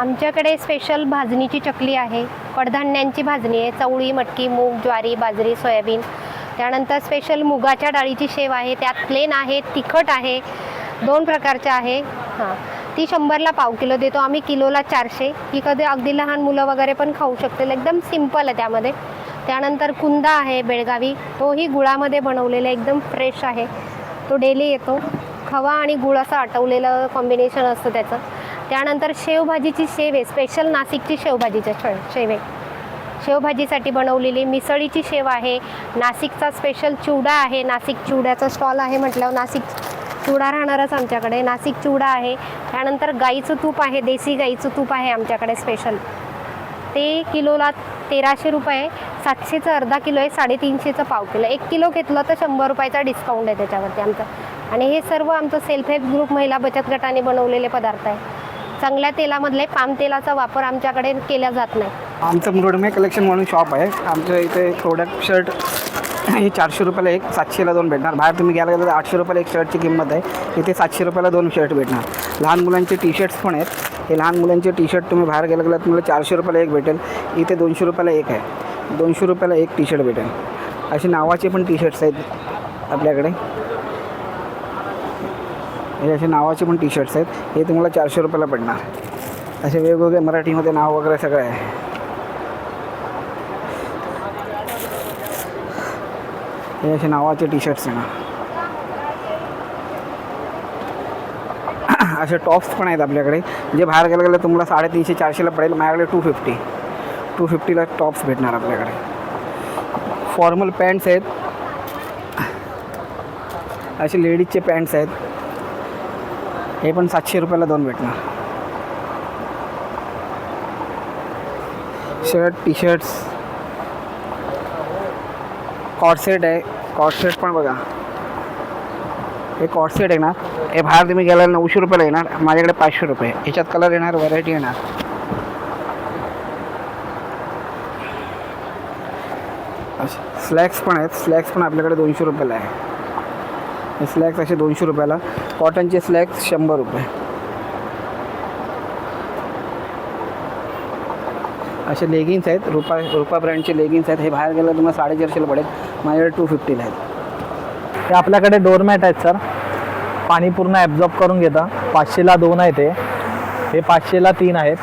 आमच्याकडे स्पेशल भाजणीची चकली आहे. कडधान्यांची भाजणी आहे. चवळी मटकी मूग ज्वारी बाजरी सोयाबीन. त्यानंतर स्पेशल मुगाच्या डाळीची शेव आहे. त्यात प्लेन आहे तिखट आहे. दोन प्रकारच्या आहे. हां. ती शंभरला पाव किलो देतो. आम्ही किलोला चारशे. ही कधी अगदी लहान मुलं वगैरे पण खाऊ शकतील. एकदम सिंपल आहे त्यामध्ये. त्यानंतर कुंदा आहे बेळगावी. तोही गुळामध्ये बनवलेला एकदम फ्रेश आहे. तो डेली येतो. खवा आणि गुळ असं आटवलेलं कॉम्बिनेशन असतं त्याचं. त्यानंतर शेवभाजीची शेव आहे स्पेशल नाशिकची शेवभाजीच्या शे शेव. आहे शेवभाजीसाठी बनवलेली मिसळीची शेव आहे. नाशिकचा स्पेशल चिवडा आहे. नाशिक चिवड्याचा स्टॉल आहे म्हटल्यावर नाशिक चिवडा राहणारच आमच्याकडे. नाशिक चिवडा आहे. त्यानंतर गाईचं तूप आहे. देसी गाईचं तूप आहे आमच्याकडे स्पेशल ते किलोला तेराशे रुपये सातशेचं अर्धा किलो आहे साडेतीनशेचं पाव किलो. एक किलो घेतलं तर शंभर रुपयाचा डिस्काउंट आहे त्याच्यावरती आमचं. आणि हे सर्व आमचं सेल्फ हेल्प ग्रुप महिला बचत गटाने बनवलेले पदार्थ आहे. चांगल्या तेलामधले पाम तेलाचा वापर आमच्याकडे केला जात नाही. आमचं मृडमे म्हणजे कलेक्शन म्हणून शॉप आहे. आमच्या इथे प्रोडक्ट शर्ट हे चारशे रुपयाला एक सातशेला दोन भेटणार. बाहेर तुम्ही घ्यायला गेलं तर आठशे रुपयाला एक शर्टची किंमत आहे. इथे सातशे रुपयाला दोन शर्ट भेटणार. लहान मुलांचे टी शर्ट्स पण आहेत. हे लहान मुलांचे टी शर्ट तुम्ही बाहेर गेला गेलं तुम्हाला चारशे रुपयाला एक भेटेल. इथे दोनशे रुपयाला एक आहे. दोनशे रुपयाला एक टी शर्ट भेटेल. असे नावाचे पण टी शर्ट्स आहेत आपल्याकडे. हे असे नावाचे पण टी शर्ट्स आहेत. हे तुम्हाला चारशे रुपयाला पडणार. असे वेगवेगळे मराठीमध्ये नाव वगैरे सगळं आहे. हे असे नावाचे टी शर्ट्स आहे ना. असे टॉप्स पण आहेत आपल्याकडे. जे बाहेर गेलं गेलं तुम्हाला साडेतीनशे चारशेला पडेल. माझ्याकडे टू फिफ्टी टू फिफ्टीला टॉप्स भेटणार आपल्याकडे. फॉर्मल पॅन्ट्स आहेत. असे लेडीजचे पॅन्ट्स आहेत. हे पण सातशे रुपयाला दोन भेटणार. शर्ट टी शर्ट्स कॉटसेट आहे. कॉटसेट पण बघा. हे कॉटसेट येणार हे बाहेर तुम्ही गेला नऊशे रुपयाला येणार माझ्याकडे पाचशे रुपये. ह्याच्यात कलर येणार व्हरायटी येणार. स्लॅक्स पण आहेत. स्लॅक्स पण आपल्याकडे दोनशे रुपयाला आहे. हे स्लॅक्स असे दोनशे रुपयाला. कॉटनचे स्लॅक्स शंभर रुपये. असे लेगिन्स आहेत रुपा रुपा ब्रँडचे लेगिन्स आहेत. हे बाहेर गेलं तुम्हाला साडेचारशेला पडेल. माझ्याकडे टू फिफ्टीला आहेत. हे आपल्याकडे डोरमॅट आहेत सर पाणी पूर्ण ॲब्झॉर्ब करून घेता. पाचशेला दोन आहेत ते हे पाचशेला तीन आहेत.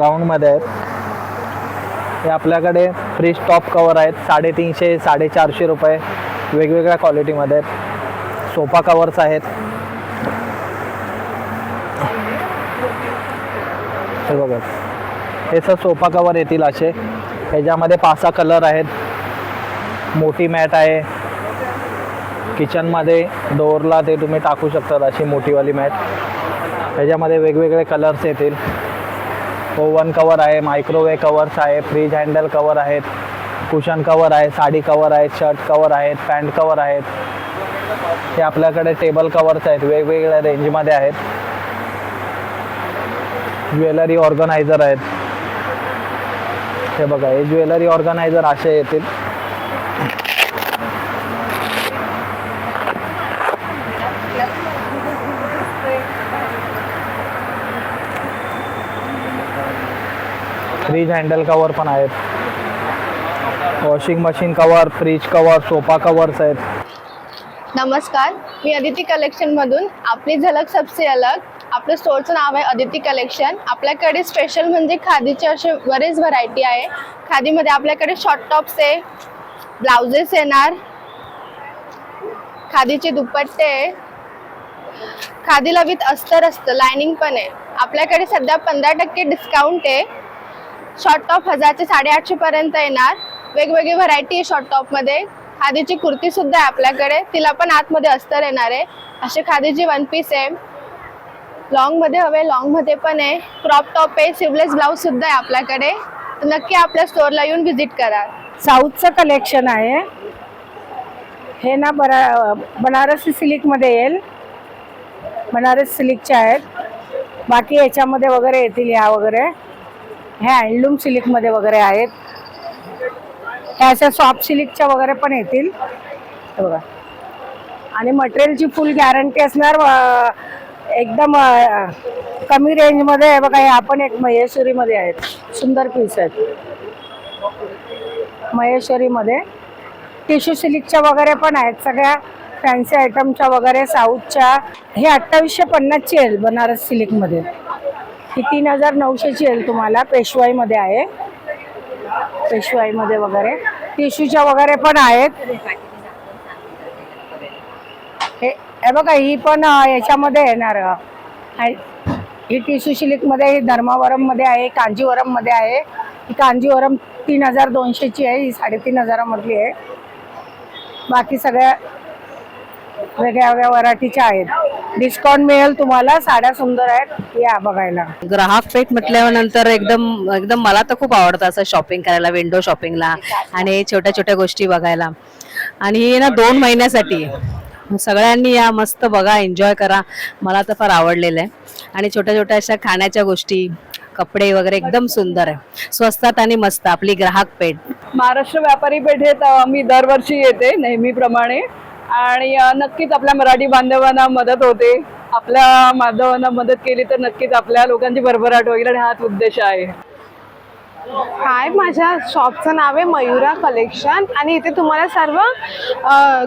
राऊंडमध्ये आहेत. हे आपल्याकडे फ्रीज टॉप कवर आहेत. साडेतीनशे साडेचारशे रुपये. वेगवेगळ्या क्वालिटीमध्ये आहेत. सोफा कवर्स आहेत. हे बघा. हे सर सोफा कवर येतील असे. ह्याच्यामध्ये पाच सहा कलर आहेत. मोठी मॅट आहे. किचनमध्ये डोअरला ते तुम्ही टाकू शकतात अशी मोठीवाली मॅट. ह्याच्यामध्ये वेगवेगळे कलर्स येतील. ओवन कवर आहे मायक्रोवेव कवर्स आहे फ्रीज हँडल कवर आहेत कुशन कवर आहे साडी कवर आहेत शर्ट कवर आहेत पॅन्ट कवर आहेत. हे आपल्याकडे टेबल कवर्स आहेत वेगवेगळ्या रेंजमध्ये आहेत. ज्वेलरी ऑर्गनायझर आहेत. हे बघा हे ज्वेलरी ऑर्गनायझर असे येतील. फ्रीज हँडल कवर पण आहेत. Washing machine cover fridge cover sofa covers आहेत. नमस्कार मी अदिती कलेक्शनमधून आपली झलक सबसे अलग आपलं स्टोअरचं नाव आहे अदिती कलेक्शन आपल्याकडे स्पेशल म्हणजे खादीचे असे बरेच व्हरायटी आहे. खादीमध्ये आपल्याकडे शॉर्ट टॉप्स आहे ब्लाउजेस येणार खादीचे दुपट्टे आहे. खादीला विथ अस्तर असतं लायनिंग पण आहे. आपल्याकडे सध्या पंधरा टक्के डिस्काउंट आहे. शॉर्ट टॉप हजारचे साडेआठशेपर्यंत येणार. वेगवेगळी व्हरायटी आहे शॉर्ट टॉपमध्ये खादीची कुर्ती सुद्धा आहे आपल्याकडे. तिला पण आतमध्ये अस्तर येणार आहे. असे खादीची वन पीस आहे. लॉंगमध्ये हवे लॉंगमध्ये पण आहे. क्रॉप टॉप आहे सिवलेस ब्लाऊज सुद्धा आहे आपल्याकडे. तर नक्की आपल्या स्टोअरला येऊन व्हिजिट करा. साऊथचं कलेक्शन आहे. हे ना बरा बनारसी सिल्कमध्ये येईल. बनारस सिल्कचे आहेत. बाकी याच्यामध्ये वगैरे येतील ह्या वगैरे. ह्या हँडलूम सिल्कमध्ये वगैरे आहेत. ह्या अशा सॉफ्ट सिलिकच्या वगैरे पण येतील. बघा. आणि मटेरियलची फुल गॅरंटी असणार एकदम कमी रेंजमध्ये आहे बघा हे आपण एक महेश्वरीमध्ये आहेत. सुंदर पीस आहेत. महेश्वरीमध्ये. टिश्यू सिलिकच्या वगैरे पण आहेत सगळ्या. फॅन्सी आयटमच्या वगैरे साऊथच्या. हे अठ्ठावीसशे पन्नासची आहे बनारस सिलिकमध्ये ही तीन हजार नऊशेची येईल तुम्हाला पेशवाईमध्ये आहे. पेशवाईमध्ये वगैरे. टिश्यूच्या वगैरे पण आहेत. हे हे बघा ही पण याच्यामध्ये येणार ही टिश्यू सिल्कमध्ये ही धर्मावरममध्ये आहे कांजीवरममध्ये आहे. ही कांजीवरम तीन हजार दोनशेची आहे ही साडेतीन हजारामधली आहे. बाकी सगळ्या वेगळ्या वेगळ्या व्हरायटीच्या आहेत. डिस्काउंट मिळेल तुम्हाला साड्या सुंदर आहेत या बघायला. ग्राहक पेठ म्हटल्यानंतर एकदम एकदम मला तर खूप आवडतं असं शॉपिंग करायला विंडो शॉपिंगला आणि छोट्या छोट्या गोष्टी बघायला. आणि हे ना दोन महिन्यासाठी. सगळ्यांनी या मस्त बघा एन्जॉय करा. मला तर फार आवडलेलं आहे. आणि छोट्या छोट्या अशा खाण्याच्या गोष्टी कपडे वगैरे एकदम सुंदर आहे. स्वस्तात आणि मस्त आपली ग्राहक पेठ. महाराष्ट्र व्यापारी पेठेत मी दरवर्षी येते नेहमीप्रमाणे. आणि नक्कीच आपल्या मराठी बांधवांना मदत होते. आपल्या बांधवांना मदत केली तर नक्कीच आपल्या लोकांची भरभराट होईल आणि हाच उद्देश आहे. हाय माझ्या शॉपचं नाव आहे मयुरा कलेक्शन आणि इथे तुम्हाला सर्व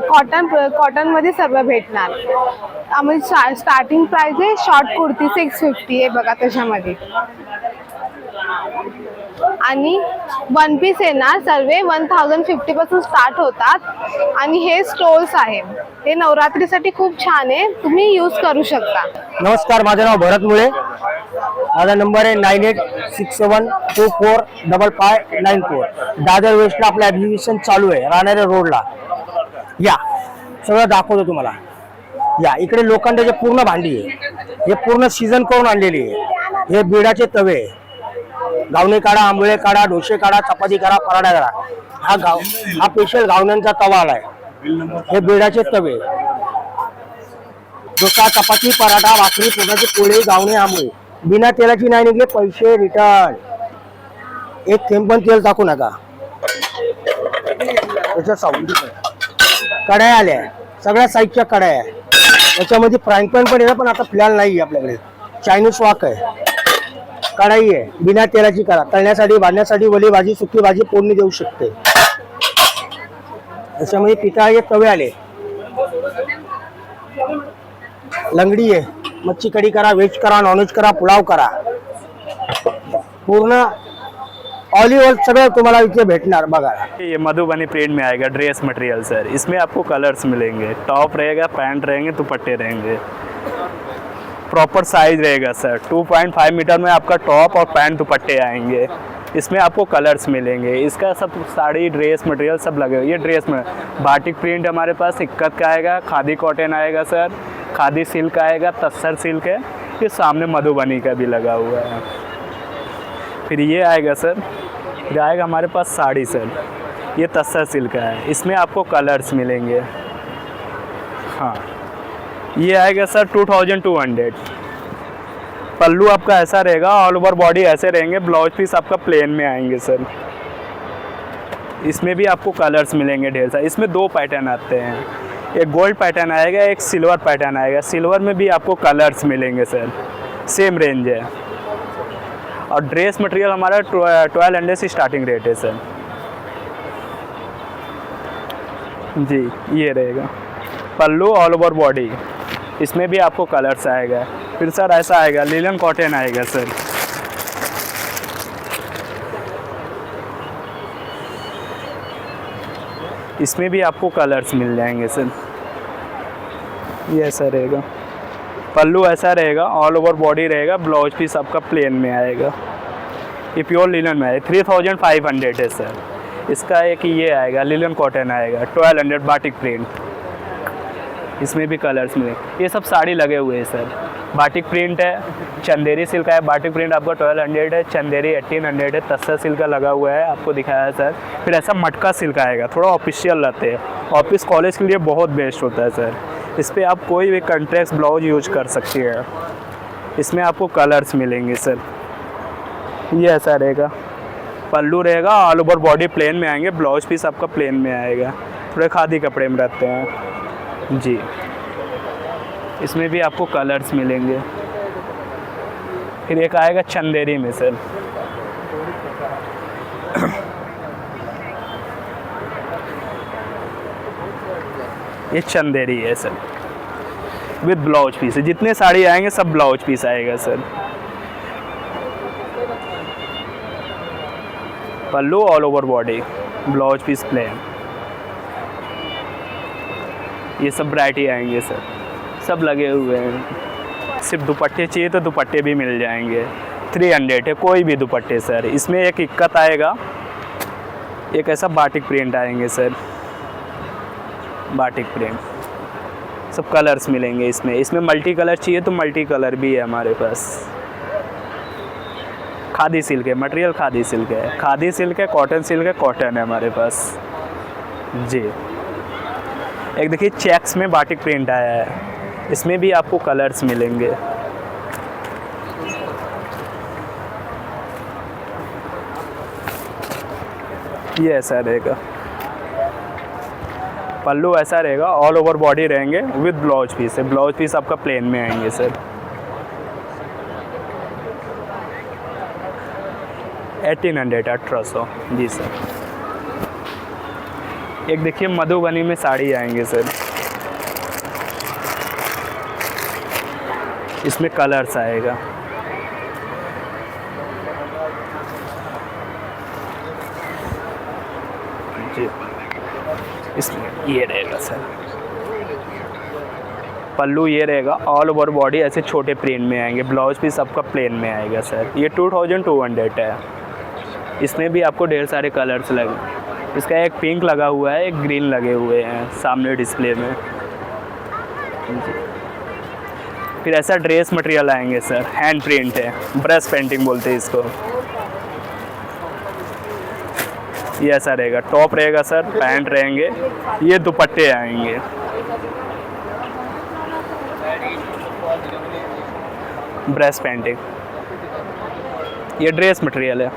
कॉटन कॉटनमध्ये सर्व भेटणार. आम्ही म्हणजे स्टार्टिंग प्राईज आहे शॉर्ट कुर्ती सिक्स फिफ्टी आहे बघा त्याच्यामध्ये. आणि वन पीस येणार सर्व वन थाउजंड फिफ्टीपासून स्टार्ट होतात. आणि हे स्टोल्स आहे. हे नवरात्रीसाठी खूप छान आहे. तुम्ही यूज करू शकता. नमस्कार माझं नाव भरत मुळे. माझा नंबर आहे nine eight six seven two four double five nine four Dadar वेस्टला आपलं ॲडमिशन चालू आहे. राहणाऱ्या रोडला या. सगळं दाखवतो तुम्हाला. या. इकडे लोखंडाचे पूर्ण भांडी आहे. हे पूर्ण सीझन करून आणलेली आहे. हे बिडाचे तवे आहे. गावणे काढा आंबळे काढा डोसे काढा चपाती करा पराठा करा. हा गाव हा स्पेशल गावण्यांचा तवा आलाय. हे बिडाचे तवे. डोसा चपाती पराठा भाकरी पोटाचे पोळे गावणे आंबळे बिना तेलाची नाही निघले पैसे रिटर्न एक थेंब पण तेल टाकू नका. त्याच्या कढाया आल्या. सगळ्या साईजच्या कढाया. आहे याच्यामध्ये फ्राईंग पॅन पण येणार पण आता फिलहाल नाही आपल्याकडे. चायनीज वाक आहे. कढाई आहे. बिना तेलाची करा तळण्यासाठी भाजण्यासाठी वली भाजी, सुकी भाजी फोडणी देऊ शकते? याच्यामध्ये पितळाचे तवे आले. लंगडी आहे. मच्छी कढी करा व्हेज करा नॉनव्हेज करा, पुलाव करा. पूर्ण ऑलिव्ह सगळं तुम्हाला इथे भेटणार बघा. ये मधुबनी प्रिंट में आएगा ड्रेस मटेरियल सर इसमें आपको कलर्स मिलेंगे. टॉप रहेगा पैंट रहेंगे, दुपट्टे रहेंगे. प्रॉपर साइज़ रहेगा सर 2.5 मीटर में आपका टॉप और पैंट दुपट्टे आएँगे। इसमें आपको कलर्स मिलेंगे। इसका सब साड़ी ड्रेस मटेरियल सब लगे हुए ये ड्रेस में बाटिक प्रिंट हमारे पास, इक्कत का आएगा, खादी कॉटन आएगा सर खादी सिल्क आएगा तस्सर सिल्क है। ये सामने मधुबनी का भी लगा हुआ है। फिर ये आएगा सर फिर आएगा हमारे पास साड़ी सर ये तस्सर सिल्क है। इसमें आपको कलर्स मिलेंगे। हाँ। ये आएगा sir two thousand two hundred. Pallu आपका ऐसा रहेगा ऑल ओवर बॉडी ऐसे रहेंगे ब्लाउज पीस आपका प्लेन में आएँगे सर। इसमें भी आपको कलर्स मिलेंगे ढेर सारे। इसमें दो पैटर्न आते हैं। एक गोल्ड पैटर्न आएगा, एक सिल्वर पैटर्न आएगा। सिल्वर में भी आपको कलर्स मिलेंगे सर। सेम रेंज है। और ड्रेस मटेरियल हमारा ट्वेल्व हंड्रेड से स्टार्टिंग रेट है सर। जी, ये रहेगा। पल्लू ऑल ओवर बॉडी इसमें भी आपको कलर्स आएगा। फिर सर ऐसा आएगा लिलन कॉटन आएगा सर इसमें भी आपको कलर्स मिल जाएँगे सर ये ऐसा रहेगा। पल्लू ऐसा रहेगा ऑल ओवर बॉडी रहेगा ब्लाउज पीस आपका प्लेन में आएगा। ये प्योर लिनन में है थ्री थाउज़ेंड फाइव हंड्रेड है सर इसका एक ये आएगा लिलन कॉटन आएगा ट्वेल्व हंड्रेड बाटिक प्रिंट इसमें भी कलर्स मिलेंगे ये सब साड़ी लगे हुए हैं सर बाटिक प्रिंट है चंदेरी सिल्क है। बाटिक प्रिंट आपका ट्वेल्व हंड्रेड है चंदेरी एट्टीन हंड्रेड है तस्सा सिल्क का लगा हुआ है, आपको दिखाया है सर फिर ऐसा मटका सिल्क आएगा, थोड़ा ऑफिशियल रहते हैं। ऑफ़िस कॉलेज के लिए बहुत बेस्ट होता है सर इस पर आप कोई भी कंट्रेक्स ब्लाउज यूज़ कर सकती है। इसमें आपको कलर्स मिलेंगे सर ये ऐसा रहेगा। पल्लू रहेगा ऑल ओवर बॉडी प्लेन में आएँगे ब्लाउज पीस आपका प्लेन में आएगा। थोड़े खादी कपड़े में रहते हैं। जी। इसमें भी आपको कलर्स मिलेंगे। फिर एक आएगा चंदेरी में सर ये चंदेरी है, सर। विद ब्लाउज पीस है जितने साड़ी आएँगे, सब ब्लाउज पीस आएगा, sir. Pallu all over body blouse piece plain ये सब वैरायटी आएँगे, सर। सब लगे हुए हैं। सिर्फ़ दुपट्टे चाहिए तो दुपट्टे भी मिल जाएँगे। थ्री हंड्रेड है, कोई भी दुपट्टे, सर। इसमें एक इक्कत आएगा। एक ऐसा बाटिक प्रिंट आएँगे, सर। बाटिक प्रिंट सब कलर्स मिलेंगे इसमें। इसमें मल्टी कलर चाहिए तो मल्टी कलर भी है हमारे पास। खादी सिल्क है मटेरियल खादी सिल्क है। खादी सिल्क है कॉटन सिल्क है कॉटन है हमारे पास। जी। एक देखिए चेक्स में बाटिक प्रिंट आया है। इसमें भी आपको कलर्स मिलेंगे। ये ऐसा रहेगा। पल्लू ऐसा रहेगा ऑल ओवर बॉडी रहेंगे विद ब्लाउज पीस है। ब्लाउज पीस आपका प्लेन में आएँगे सर एटीन हंड्रेड अठारह सौ। जी सर एक देखिए मधुबनी में साड़ी आएँगे सर। इसमें कलर्स आएगा। जी। इसमें ये रहेगा सर। पल्लू ये रहेगा ऑल ओवर बॉडी ऐसे छोटे प्रिंट में आएँगे। ब्लाउज पीस आपका प्लेन में आएगा सर। ये टू थाउज़ेंड टू हंड्रेड है। इसमें भी आपको ढेर सारे कलर्स लगे इसका एक पिंक लगा हुआ है, एक ग्रीन लगे हुए हैं सामने डिस्प्ले में। फिर ऐसा ड्रेस मटेरियल आएँगे, सर। हैंड प्रिंट है, ब्रश पेंटिंग बोलते हैं इसको। ये ऐसा रहेगा, टॉप रहेगा, सर, पैंट रहेंगे। ये दुपट्टे आएँगे। Brush painting. ये ड्रेस मटेरियल है।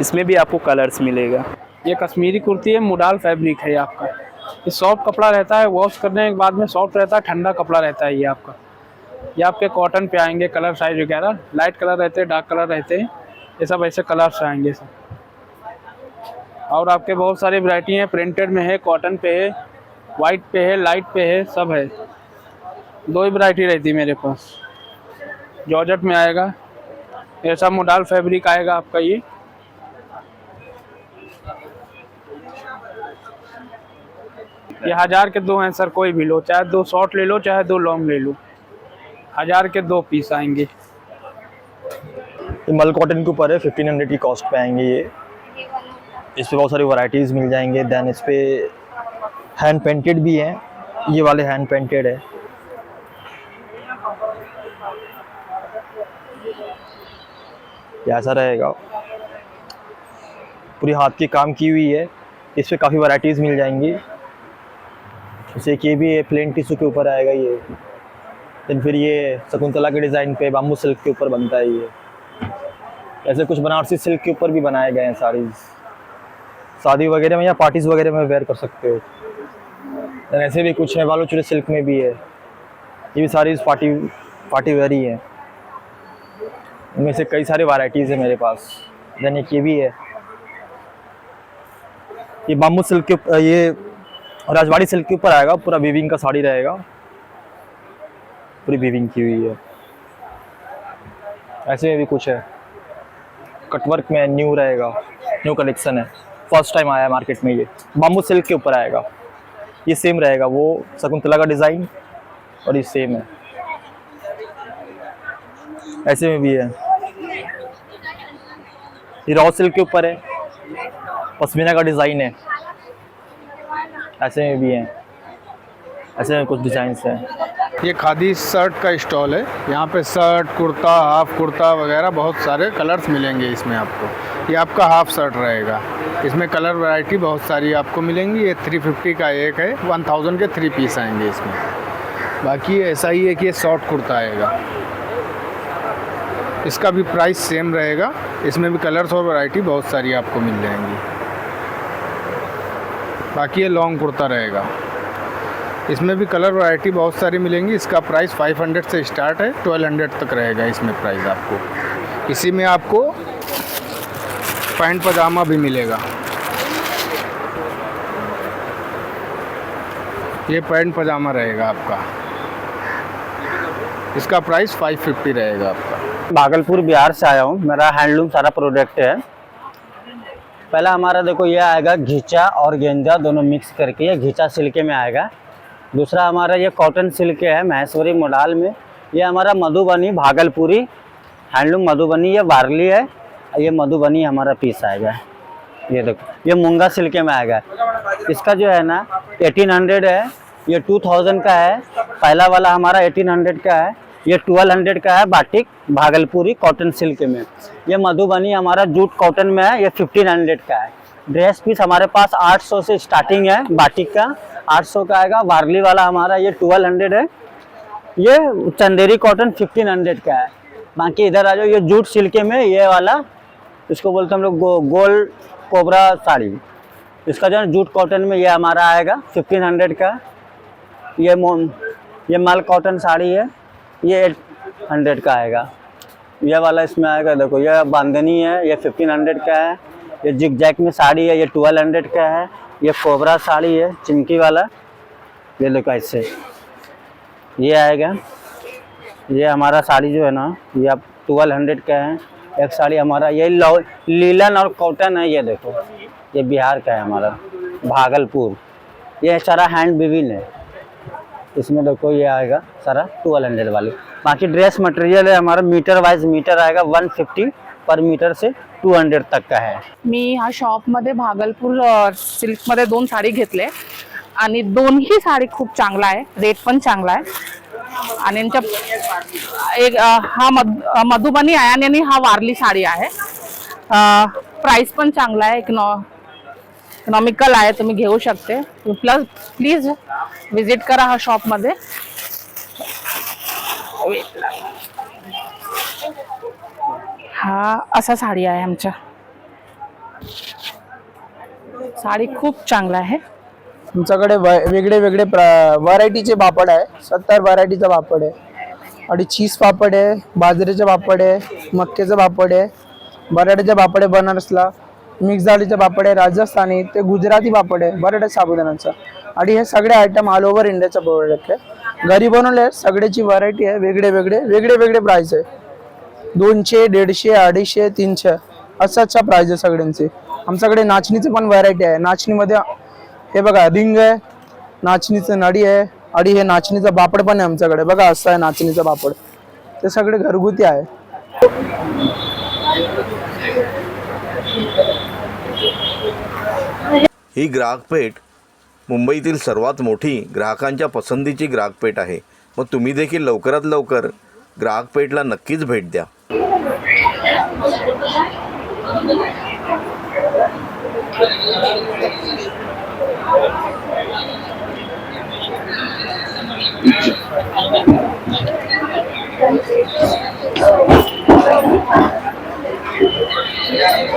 इसमें भी आपको कलर्स मिलेगा। ये कश्मीरी कुर्ती है, मुडाल फैब्रिक है आपका। ये सॉफ्ट कपड़ा रहता है, वॉश करने के बाद में सॉफ्ट रहता है, ठंडा कपड़ा रहता है ये आपका। ये आपके कॉटन पे आएँगे कलर साइज़ वगैरह लाइट कलर रहते हैं डार्क कलर रहते हैं ये सब ऐसे कलर्स आएँगे सब। और आपके बहुत सारी वैरायटी हैं प्रिंटेड में है कॉटन पे है वाइट पे है लाइट पे है, सब है। दो ही वैरायटी रहती है मेरे पास। जॉर्जट में आएगा, ऐसा मोडाल फैब्रिक आएगा आपका ये। ये हज़ार के दो हैं, सर, कोई भी लो, चाहे दो शॉर्ट ले लो, चाहे दो लॉन्ग ले लो। हज़ार के दो पीस आएँगे। ये मल कॉटन के ऊपर है फिफ्टीन हंड्रेड की कॉस्ट पे आएँगे ये। इस पे बहुत सारी वैरायटीज़ मिल जाएँगे देन इस पे हैंड पेंटेड भी हैं, ये वाले हैंड पेंटेड है। ऐसा रहेगा। पूरी हाथ की काम की हुई है। इस पर काफ़ी वैरायटीज़ मिल जाएँगी। जैसे कि ये भी है प्लेन टिश्यू के ऊपर आएगा ये। देन फिर ये शकुंतला के डिज़ाइन पे बाम्बू सिल्क के ऊपर बनता है ये। ऐसे कुछ बनारसी सिल्क के ऊपर भी बनाए गए हैं साड़ीज़। शादी वगैरह में या पार्टीज़ वगैरह में वेयर कर सकते हो। देन ऐसे भी कुछ है, बालूचुरी सिल्क में भी है। ये भी सारी पार्टी पार्टी वेयर ही है। इनमें से कई सारी वैरायटीज़ है मेरे पास। देन एक ये भी है। ये बाम्बू सिल्क के ये राजवाड़ी सिल्क के ऊपर आएगा, पूरा वीविंग का साड़ी रहेगा। पूरी वीविंग की हुई है। ऐसे में भी कुछ है। कटवर्क में न्यू रहेगा न्यू कलेक्शन है। फ़र्स्ट टाइम आया है मार्केट में ये। बाम्बू सिल्क के ऊपर आएगा। ये सेम रहेगा, वो शकुंतला का डिज़ाइन और ये सेम है। ऐसे में भी है। ये रॉ सिल्क के ऊपर है। पश्मीना का डिज़ाइन है। ऐसे में भी है। ऐसे में कुछ डिज़ाइन हैं। ये खादी शर्ट का स्टॉल है। यहाँ पे शर्ट, कुर्ता, हाफ़ कुर्ता वगैरह बहुत सारे कलर्स मिलेंगे इसमें आपको। ये आपका हाफ़ शर्ट रहेगा। इसमें कलर वैरायटी बहुत सारी आपको मिलेंगी। ये 350 का एक है। 1000 के थ्री पीस आएँगे इसमें। बाकी ऐसा ही है कि ये शॉर्ट कुर्ता आएगा। इसका भी प्राइस सेम रहेगा। इसमें भी कलर्स और वैरायटी बहुत सारी आपको मिल जाएँगी। बाकी ये लॉन्ग कुर्ता रहेगा। इसमें भी कलर वैरायटी बहुत सारी मिलेंगी। इसका प्राइस 500 से स्टार्ट है 1200 तक रहेगा इसमें प्राइस आपको। इसी में आपको पैंट पजामा भी मिलेगा। ये पैंट पजामा रहेगा आपका। इसका प्राइस 550 रहेगा आपका। भागलपुर बिहार से आया हूँ। मेरा हैंडलूम सारा प्रोडक्ट है। पहला हमारा देखो, ये आएगा घीचा और गेंजा दोनों मिक्स करके ये घीचा सिल्के में आएगा। दूसरा हमारा ये कॉटन सिल्क है, महेश्वरी मोडाल में। ये हमारा मधुबनी, भागलपुरी, हैंडलूम मधुबनी, ये वारली है। ये मधुबनी हमारा पीस आएगा। ये देखो, ये मूँगा सिल्के में आएगा। इसका जो है ना 1800 है। ये 2000 का है। पहला वाला हमारा 1800 का है। ये 1200 का है बाटिक भागलपुरी कॉटन सिल्क में। ये मधुबनी हमारा जूट कॉटन में है ये 1500 का है। ड्रेस पीस हमारे पास 800 से स्टार्टिंग है बाटिक का। 800 का आएगा वारली वाला हमारा ये 1200 है। ये चंदेरी कॉटन 1500 का है। बाकी इधर आ जाओ ये जूट सिल्के में ये वाला इसको बोलते हम लोग गो, गोल कोबरा साड़ी। इसका जो है जूट कॉटन में ये हमारा आएगा 1500 का। ये मोन ये माल कॉटन साड़ी है। ये एट हंड्रेड का आएगा। ये वाला इसमें आएगा, देखो ये बांधनी है ये फिफ्टीन हंड्रेड का है ये जिग जैक में साड़ी है ये ट्वेल्व हंड्रेड का है ये कोबरा साड़ी है चिमकी वाला। ये देखो इससे ये आएगा। ये हमारा साड़ी जो है ना, ये आप ट्वेल्व हंड्रेड का है। एक साड़ी हमारा, ये लीलन और कॉटन है, ये देखो। ये बिहार का है हमारा, भागलपुर। ये सारा हैंड बिविन है। इसमें देखो ये आएगा सारा ट्वेल्व हंड्रेड वाले। बाकी ड्रेस मटेरियल है हमारा मीटर वाइज मीटर आएगा वन फिफ्टी पर मीटर से टू हंड्रेड तक का है। मी ह्या शॉपमध्ये भागलपूर सिल्कमध्ये दोन साडी घेतले आणि दोन्ही साडी खूप चांगला आहे रेट पण चांगला आहे. आणि यांच्या एक अ, हा मध मधुबनी आहे आणि आणि हा वारली साडी आहे. प्राइस पण चांगला आहे एक नॉ इकॉनॉमिकल आहे तुम्ही घेऊ शकते. प्लस प्लीज विजिट करा हा शॉपमध्ये हा असा साडी आहे आमच्या. साडी खूप चांगला आहे. तुमच्याकडे व- वेगळे वेगळे प्र व्हरायटीचे पापड आहे. सत्तर व्हरायटीचा पापड आहे. आणि चीज पापड आहे बाजरीचे पापड आहे मक्याचं पापड आहे बटाट्याचे पापड आहे बनारसला. मिक्स डाळीचे पापड आहे राजस्थानी ते गुजराती पापड आहे बटाट्या साबुदाण्याचं. आणि हे सगळे आयटम ऑल ओव्हर इंडियाचं प्रोडक्ट आहे घरी बनवले सगळ्याची व्हरायटी आहे वेगळे वेगळे वेगळे वेगळे प्राईस आहे. दोनशे दीडशे अडीचशे तीनशे असं अच्छा प्राईज आहे सगळ्यांची. आमच्याकडे नाचणीची पण व्हरायटी आहे. नाचणीमध्ये हे बघा रिंग आहे नाचणीचं नडी आहे आणि हे नाचणीचं पापड पण आहे आमच्याकडे. बघा असं आहे नाचणीचं पापड ते सगळे घरगुती आहे. ही ग्राहकपेठ मुंबईतील सर्वात मोठी ग्राहकांच्या पसंतीची ग्राहकपेठ आहे. मग तुम्ही देखील लवकरात लवकर ग्राहकपेठला नक्कीच भेट द्या. Yeah.